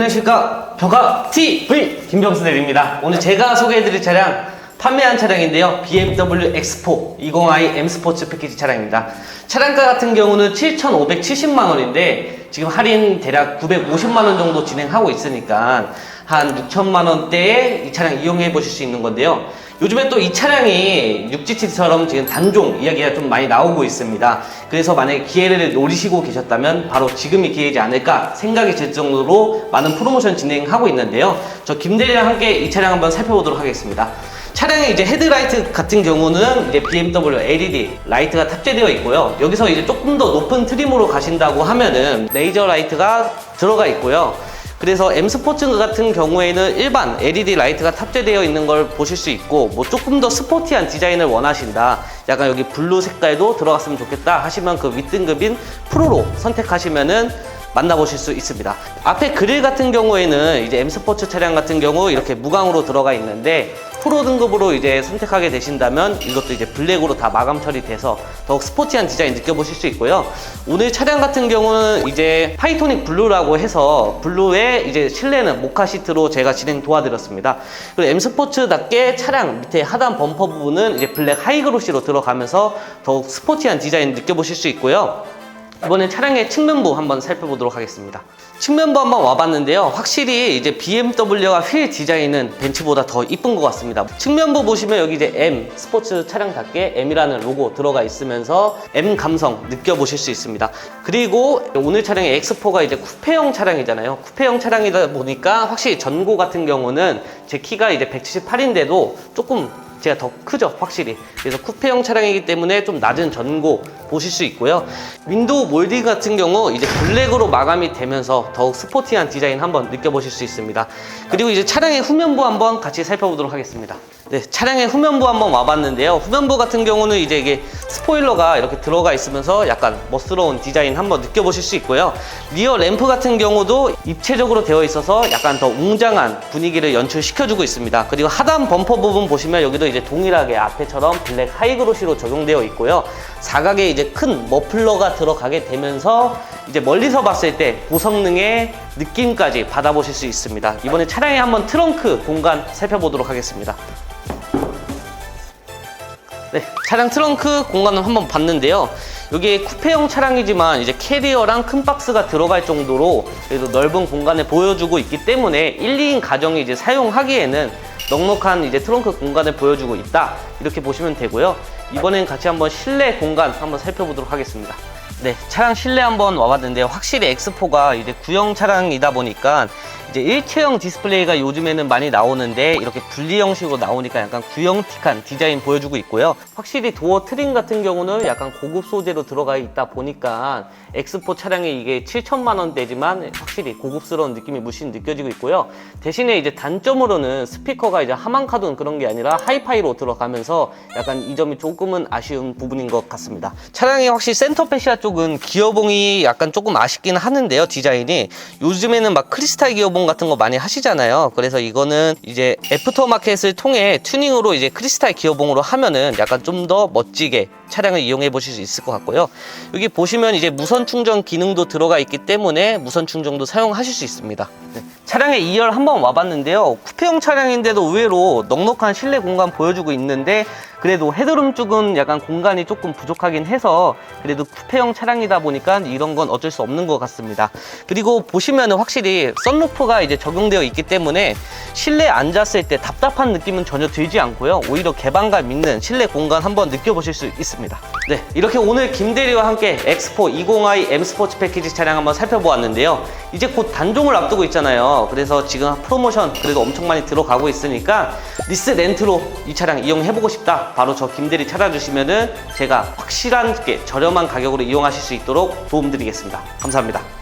안녕하십니까. 벼가 TV 김병수 대리입니다. 오늘 제가 소개해드릴 차량 판매한 차량인데요. BMW X4 20i M 스포츠 패키지 차량입니다. 차량가 같은 경우는 7,570만원인데 지금 할인 대략 950만원 정도 진행하고 있으니까 한 6천만원대에 이 차량 이용해 보실 수 있는 건데요 요즘에 또 이 차량이 6GT처럼 지금 단종 이야기가 좀 많이 나오고 있습니다. 그래서 만약에 기회를 노리시고 계셨다면 바로 지금이 기회이지 않을까 생각이 들 정도로 많은 프로모션 진행하고 있는데요. 저 김대리랑 함께 이 차량 한번 살펴보도록 하겠습니다. 차량의 이제 헤드라이트 같은 경우는 이제 BMW LED 라이트가 탑재되어 있고요. 여기서 이제 조금 더 높은 트림으로 가신다고 하면은 레이저 라이트가 들어가 있고요. 그래서 M 스포츠 같은 경우에는 일반 LED 라이트가 탑재되어 있는 걸 보실 수 있고 뭐 조금 더 스포티한 디자인을 원하신다. 약간 여기 블루 색깔도 들어갔으면 좋겠다 하시면 그 윗등급인 프로로 선택하시면은 만나보실 수 있습니다 앞에 그릴 같은 경우에는 이제 M 스포츠 차량 같은 경우 이렇게 무광으로 들어가 있는데 프로 등급으로 이제 선택하게 되신다면 이것도 이제 블랙으로 다 마감 처리돼서 더욱 스포티한 디자인 느껴보실 수 있고요. 오늘 차량 같은 경우는 이제 파이토닉 블루라고 해서 블루에 이제 실내는 모카 시트로 제가 진행 도와드렸습니다. 그리고 M 스포츠답게 차량 밑에 하단 범퍼 부분은 이제 블랙 하이그로시로 들어가면서 더욱 스포티한 디자인 느껴보실 수 있고요. 이번엔 차량의 측면부 한번 살펴보도록 하겠습니다. 측면부 한번 와봤는데요. 확실히 이제 BMW와 휠 디자인은 벤츠보다 더 이쁜 것 같습니다. 측면부 보시면 여기 이제 M 스포츠 차량답게 M이라는 로고 들어가 있으면서 M 감성 느껴보실 수 있습니다. 그리고 오늘 차량의 X4가 이제 쿠페형 차량이잖아요. 쿠페형 차량이다 보니까 확실히 전고 같은 경우는 제 키가 이제 178인데도 조금 제가 더 크죠 확실히. 그래서 쿠페형 차량이기 때문에 좀 낮은 전고 보실 수 있고요. 윈도우 몰딩 같은 경우 이제 블랙으로 마감이 되면서 더욱 스포티한 디자인 한번 느껴보실 수 있습니다. 그리고 이제 차량의 후면부 한번 같이 살펴보도록 하겠습니다. 네 차량의 후면부 한번 와봤는데요. 후면부 같은 경우는 이제 이게 스포일러가 이렇게 들어가 있으면서 약간 멋스러운 디자인 한번 느껴보실 수 있고요. 리어 램프 같은 경우도 입체적으로 되어 있어서 약간 더 웅장한 분위기를 연출시켜주고 있습니다. 그리고 하단 범퍼 부분 보시면 여기도 이제 동일하게 앞에처럼 블랙 하이그로시로 적용되어 있고요. 사각에 이제 큰 머플러가 들어가게 되면서 이제 멀리서 봤을 때 고성능의 느낌까지 받아보실 수 있습니다. 이번에 차량에 한번 트렁크 공간 살펴보도록 하겠습니다. 네, 차량 트렁크 공간을 한번 봤는데요. 여기 쿠페형 차량이지만 이제 캐리어랑 큰 박스가 들어갈 정도로 그래도 넓은 공간을 보여주고 있기 때문에 1, 2인 가정이 이제 사용하기에는 넉넉한 이제 트렁크 공간을 보여주고 있다 이렇게 보시면 되고요. 이번엔 같이 한번 실내 공간 한번 살펴보도록 하겠습니다. 네, 차량 실내 한번 와봤는데요. 확실히 X4가 이제 구형 차량이다 보니까 이제 일체형 디스플레이가 요즘에는 많이 나오는데 이렇게 분리 형식으로 나오니까 약간 구형틱한 디자인 보여주고 있고요. 확실히 도어 트림 같은 경우는 약간 고급 소재로 들어가 있다 보니까 X4 차량이 이게 7천만 원대지만 확실히 고급스러운 느낌이 무신 느껴지고 있고요. 대신에 이제 단점으로는 스피커가 이제 하만카돈 그런 게 아니라 하이파이로 들어가면서 약간 이 점이 조금은 아쉬운 부분인 것 같습니다. 차량이 확실히 센터 페시아 쪽은 기어봉이 약간 조금 아쉽긴 하는데요. 디자인이 요즘에는 막 크리스탈 기어봉 같은 거 많이 하시잖아요. 그래서 이거는 이제 애프터마켓을 통해 튜닝으로 이제 크리스탈 기어봉으로 하면은 약간 좀 더 멋지게 차량을 이용해 보실 수 있을 것 같고요. 여기 보시면 이제 무선 충전 기능도 들어가 있기 때문에 무선 충전도 사용하실 수 있습니다. 네. 차량의 2열 한번 와봤는데요. 쿠페형 차량인데도 의외로 넉넉한 실내 공간 보여주고 있는데 그래도 헤드룸 쪽은 약간 공간이 조금 부족하긴 해서 그래도 쿠페형 차량이다 보니까 이런 건 어쩔 수 없는 것 같습니다. 그리고 보시면은 확실히 썬루프가 이제 적용되어 있기 때문에 실내에 앉았을 때 답답한 느낌은 전혀 들지 않고요. 오히려 개방감 있는 실내 공간 한번 느껴보실 수 있습니다. 네, 이렇게 오늘 김대리와 함께 엑스포 20i M 스포츠 패키지 차량 한번 살펴보았는데요. 이제 곧 단종을 앞두고 있잖아요. 그래서 지금 프로모션 그래도 엄청 많이 들어가고 있으니까 리스 렌트로 이 차량 이용해보고 싶다. 바로 저 김대리 찾아주시면은 제가 확실한 게 저렴한 가격으로 이용하실 수 있도록 도움드리겠습니다. 감사합니다.